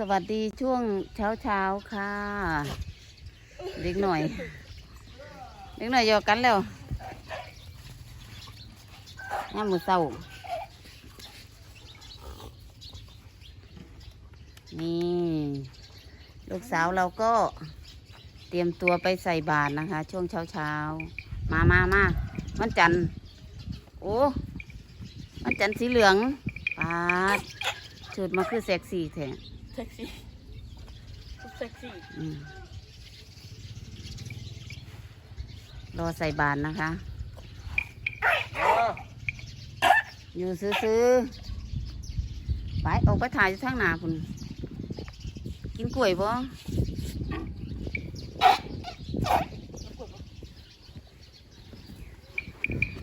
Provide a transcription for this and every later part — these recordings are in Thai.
สวัสดีช่วงเช้าเช้าค่ะ เด็กหน่อย เด็กหน่อยหยอกกันแล้วย่ามือเศร้านี่ ลูกสาวเราก็เตรียมตัวไปใส่บาตรนะคะ ช่วงเช้าเช้ามามามาวันจันทร์โอ้วันจันทร์สีเหลืองปาดชุดมาคือเซ็กซี่แท้ เซ็กซี่ชุดเซ็กซี่อืมรอใส่บาตรนะคะ อยู่ซื้อๆ ไปออกไปถ่ายอยู่ทางหนาคุณกินกล้วยบ่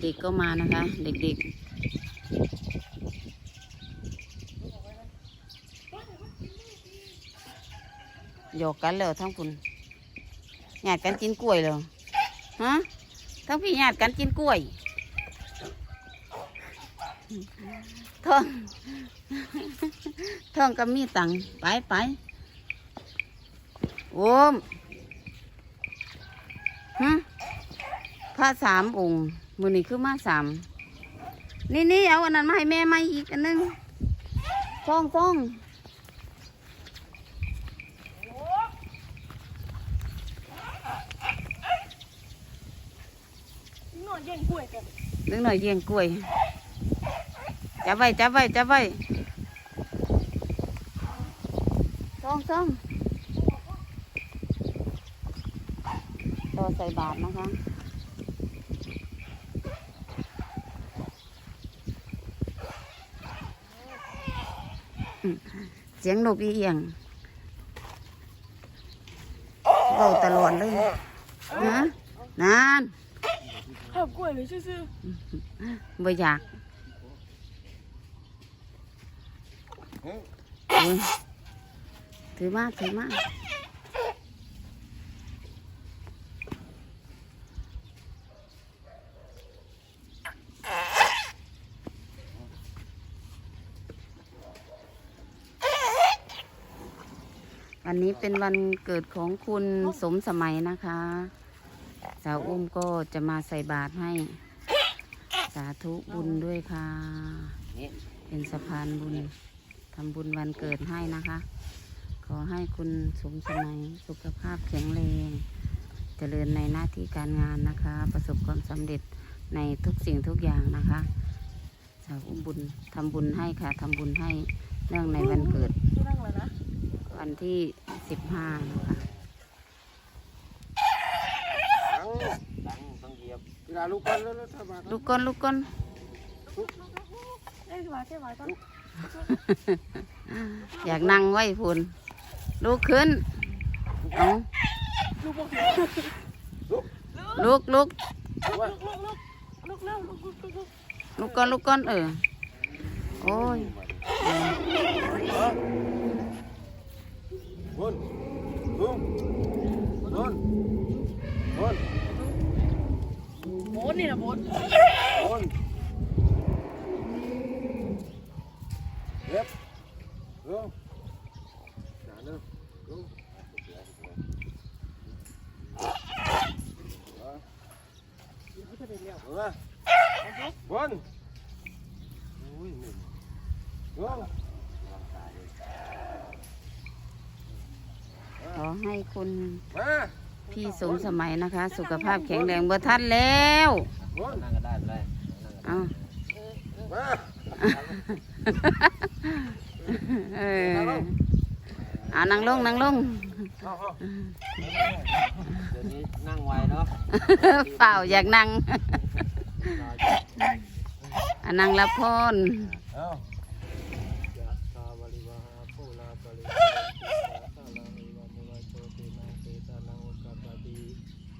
เด็กก็มานะคะ เด็กๆ หยอกกันเลยทั้งคุณหยาดกันกินกล้วยเลยฮะทั้งพี่หยาดกันกินกล้วยท่องท่องก็มีตังไปไปโอ้มฮะพระสามองค์มือนี้คือมาสามนี่นี่เอาอันนั้นมาให้แม่มาอีกอันนึงซ่องซ่อง นอนแย่งกล้วยกันนึกหน่อยเยียงกล้วยจับไว้จับไว้จับไว้ซ่องซ่องต่อใส่บาทนะคะเสียงนกอีเอียงเบาตลอดเลยนะนาน ข้าวกล้วยเลยซื่อบ่อยากโอ้ยถือมากถือมากวันนี้เป็นวันเกิดของคุณสมสมัยนะคะ สาวอุ้มก็จะมาใส่บาตรให้ สาธุบุญด้วยค่ะ เป็นสะพานบุญทำบุญวันเกิดให้นะคะ ขอให้คุณสมสมัยสุขภาพแข็งแรงเจริญในหน้าที่การงานนะคะ ประสบความสำเร็จในทุกสิ่งทุกอย่างนะคะ สาวอุ้มบุญทำบุญให้ค่ะทำบุญให้เนื่องในวันเกิด วันที่สิบห้านะคะ ดังต้องเหยียบเวลาลูกกันแล้วถ้ามา ลูกก้นลู กก้นเอ้ยมาแค่มาก็อยากนั่งไว้พุ่นลุกขึ้นเอาลูกบอกลุกลุกลูกลูกลูกลูกเร็วลูกลูกลูกลูกลุกก่อนลุกก่อนเออโอ้ยเออบนบุ้มบนบนโบนนี่นะโบนบนเย็บลงหนาเนื้อลงลงมาบนอุ้ยหนึ่งลงขอให้คุณมา พี่สมสมัยนะคะ สุขภาพแข็งแรงเบอร์ทันแล้วบนนั่งก็ได้ไม่ได้เอามาเออเอานั่งลงนั่งลงเอาเอาเดี๋ยวนี้นั่งไวเนาะเปล่าอยากนั่งอะนั่งละพนเอา ยะตาวริวหาภูราปริตาตาลังอิวะมุไรโตตินังเตตานังอุกกปปติ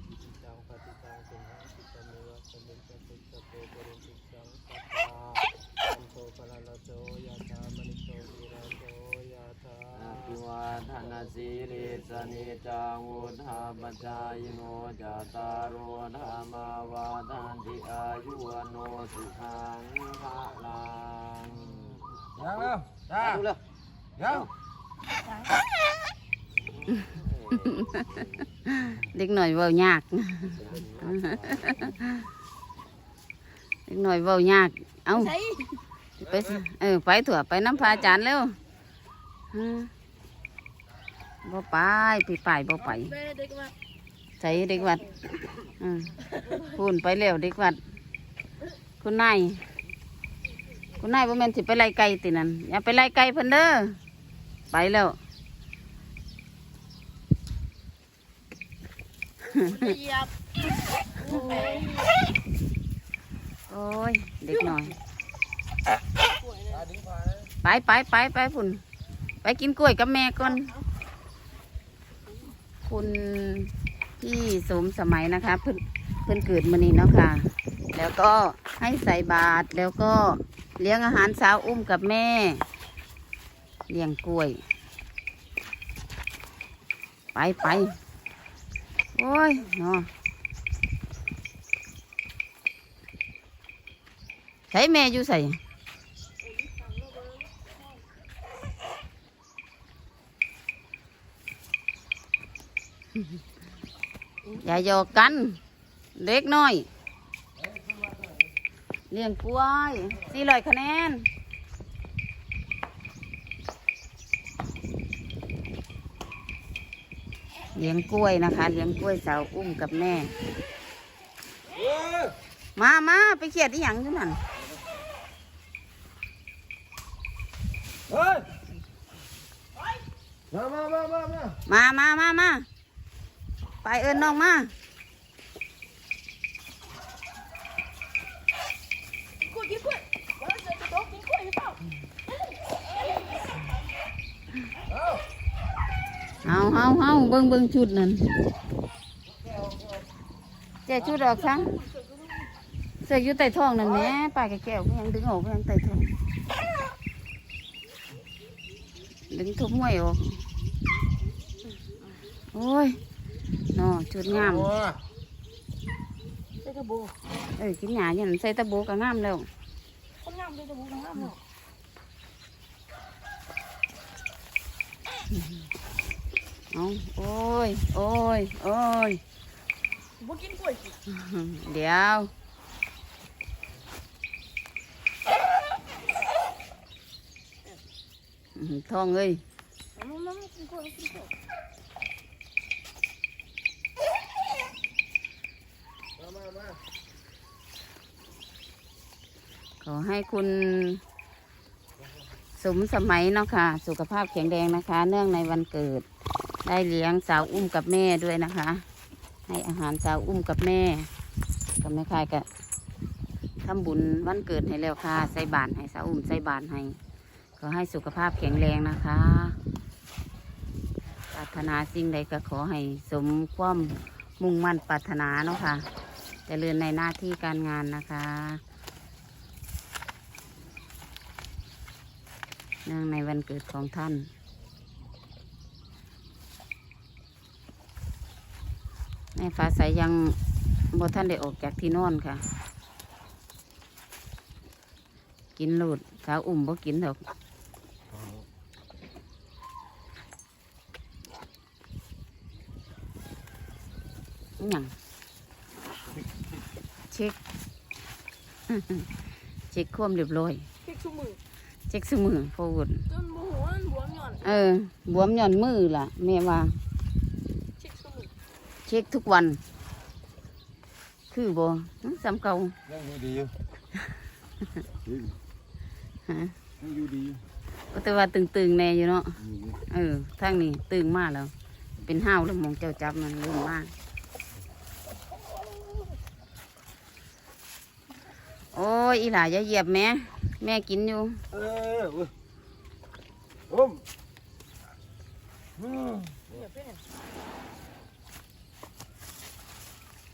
อิจิตังปฏิตังตุมหังคิปะเมวะสมิงสตุสะโตปริสุทธังสัพพะอันโตปะละละโตยะถามณิโตวิระโตยะถา ภิวาทนาสีริสนิจังวุธาปจายโนจาตารโอธรรมาวาทานติอายุวโนสุขังภะลังยังแล้วจ้าดูเลยยังเเด็กหน่อยเว้ายากเด็กหน่อยเว้ายากเอ้าใช่ไปสิเออไปถั่วไปน้ำพระอาจารย์เร็วฮะ บ่ไปไปไปบ่ไปใส่เด็กวัดอืมพูนไปเร็วเด็กวัด คุณนายคุณนายบ่แม่นสิไปไล่ไก่ตินั่นอย่าไปไล่ไก่เพิ่นเด้อไปแล้วหยียบโอ้ยเด็กหน่อย ไปไปไปไปพุ่นไปกินกล้วยกับแม่ก่อน คุณพี่สมสมัยนะคะ เพิ่นเพิ่นเกิดมานี่เนาะค่ะ แล้วก็ให้ใส่บาตรแล้วก็เลี้ยงอาหารเช้าอุ้มกับแม่ เลี้ยงกล้วย ไปไปโอ้ยเนาะใส่แม่อยู่ใส่ อย่าหยอกกันเด็กน้อย เลี้ยงกล้วยสี่ร้อยคะแนนเลี้ยงกล้วยนะคะ เลี้ยงกล้วยสาวอุ้มกับแม่เฮ้ยมามาไปเขียดอีหยังอยู่นั่นเฮ้ยมามามามามามามามามา ไปเอิญน้องมาเจอาเอาเอาเบิ้งเบิ้งชุดนั่นเจ๊ชุดออกซะเสื้ออยู่ใต้ท้องนั่นแหม่ป้าแกแก้วก็ยังดึงออกก็ยังใต้ท้องดึงทุบมวยออกโอ้ย นอชุดงามโอ้ยใส่กระโบเอ้ยกินหยาอย่างนั้นใส่ตะโบก็งามแล้วคนงามใส่กระโบงามเนาะเอาโอ้ย โอ้ย โอ้ยบ่กินกล้วยสิเดี๋ยวอื้อหือท้องเอ้ย มามามากินกล้วยกินกล้วย มามามา ขอให้คุณ สมสมัยเนาะค่ะ สุขภาพแข็งแรงนะคะ เนื่องในวันเกิด ได้เลี้ยงสาวอุ้มกับแม่ด้วยนะคะ ให้อาหารสาวอุ้มกับแม่กับแม่คายก็ทำบุญวันเกิดให้แล้วค่ะ ใส่บาตรให้สาวอุ้มใส่บาตรให้ ขอให้สุขภาพแข็งแรงนะคะปรารถนาสิ่งใดก็ขอให้สมความมุ่งมั่นปรารถนาเนาะค่ะเจริญในหน้าที่การงานนะคะ เนื่องในวันเกิดของท่านแม่ฟ้าใสยังบ่ท่านได้ออกจากที่นอนค่ะ กินโลดสาวอุ่มบ่กินดอกอิหยังเช็คเช็คความเรียบร้อยพริกชูมือ เช็คสมือโฟดจนบ่หัวมันบวมหย่อนเออบวมหย่อนมือล่ะแม่ว่าพริกชูมือเช็คทุกวัน คือบ่หึสำเก่ายังอยู่ดีอยู่ฮะยังอยู่ดีอยู่ก็แต่ว่าตึงๆแน่อยู่เนาะอยู่ดีเออทางนี้ตึงมากแล้ว เป็นห้าวแล้วมองเจ้าจับมันเริ่มมาก โอ้ยอีหล่าอย่าเหยียบแม่แม่กินอยู่ เออเว้ยอุ้มอืมเนี่ยเป็น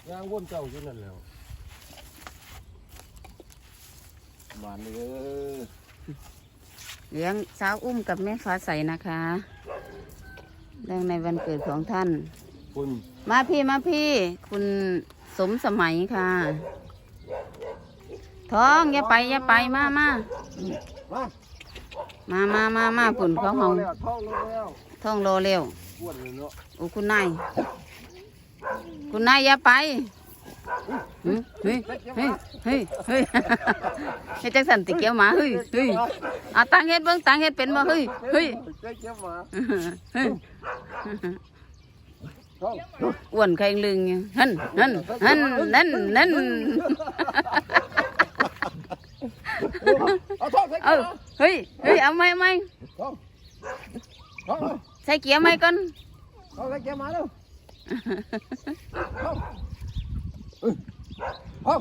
ยางวนเจ้าอยู่นั่นแล้วบานเลยเลี้ยงสาวอุ้มกับแม่ฟ้าใสนะคะเรื่องในวันเกิดของท่าน คุณ มาพี่มาพี่ คุณสมสมัยค่ะ ท้องอย่าไปอย่าไปมามามามามามามาปุ่นเขาเฮาแล้วท้องลงแล้วท่องรอเร็วอ้วนเลยเนาะโอ้คุณนายคุณนายอย่าไปเฮ้ยเฮ้ยเฮ้ยเฮ้ยเฮ้ยเฮ็ดจังสันติเกียวหมาเฮ้ยเฮ้ยอะตังเฮ็ดเบิ่งตังเฮ็ดเป็นบ่เฮ้ยเฮ้ยเจ๊เจ๊หมาเฮ้ยท้องอ้วนแข็งลึงอยู่หันหันหันนั่นนั่น เอาท้องใส่เอเกียอร์เฮ้ยเฮ้ยเอาไหมเอาไหมท้องท้องใส่เกียร์ไหมก่อนท้องใส่เกียร์มาเร็วท้องท้อง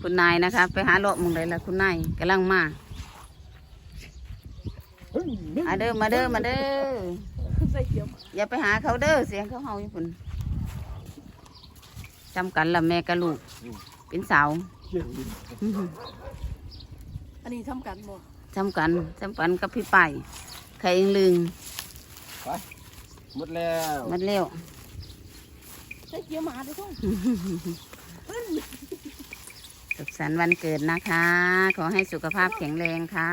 คุณนายนะคะ ไปหาเลาะหมึงเลยละคุณนายกำลังมามาเด้อมาเด้อมาเด้อใส่เกี๊ยวอย่าไปหาเขาเด้อเสียงเขาเฮาอยู่พุ่นจำกันละแม่กับลูก เป็นสาว อันนี้ทำกันบ่จำกันจำกันกับพี่ไปายใครเองลึงหมดแล้วมันเร็วใส่เกี๊ยวหมาด้วยท้องสุขสันต์วันเกิดนะคะ ขอให้สุขภาพแข็งแรงค่ะ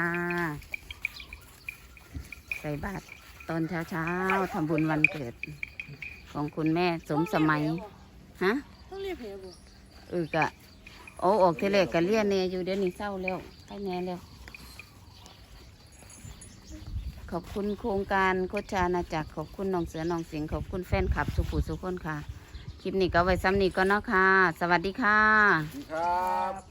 ใส่บาตรตอนเช้าเช้าๆทำบุญวันเกิด ของคุณแม่สมสมัย ฮะ ต้องเรียกแผลบ่ เออกะ โอ้ออกทะเลกกะเลียนเนอยู่เดี๋ยวนี้เศร้าแล้วใช่แน่แล้ว ขอบคุณโครงการโคชานาจักรขอบคุณน้องเสือน้องสิงห์ขอบคุณแฟนคลับสุขุสุขคนค่ะ คลิปนี้ก็ไว้ซ้ำนี้ก็เนาะค่ะ สวัสดีค่ะ ครับ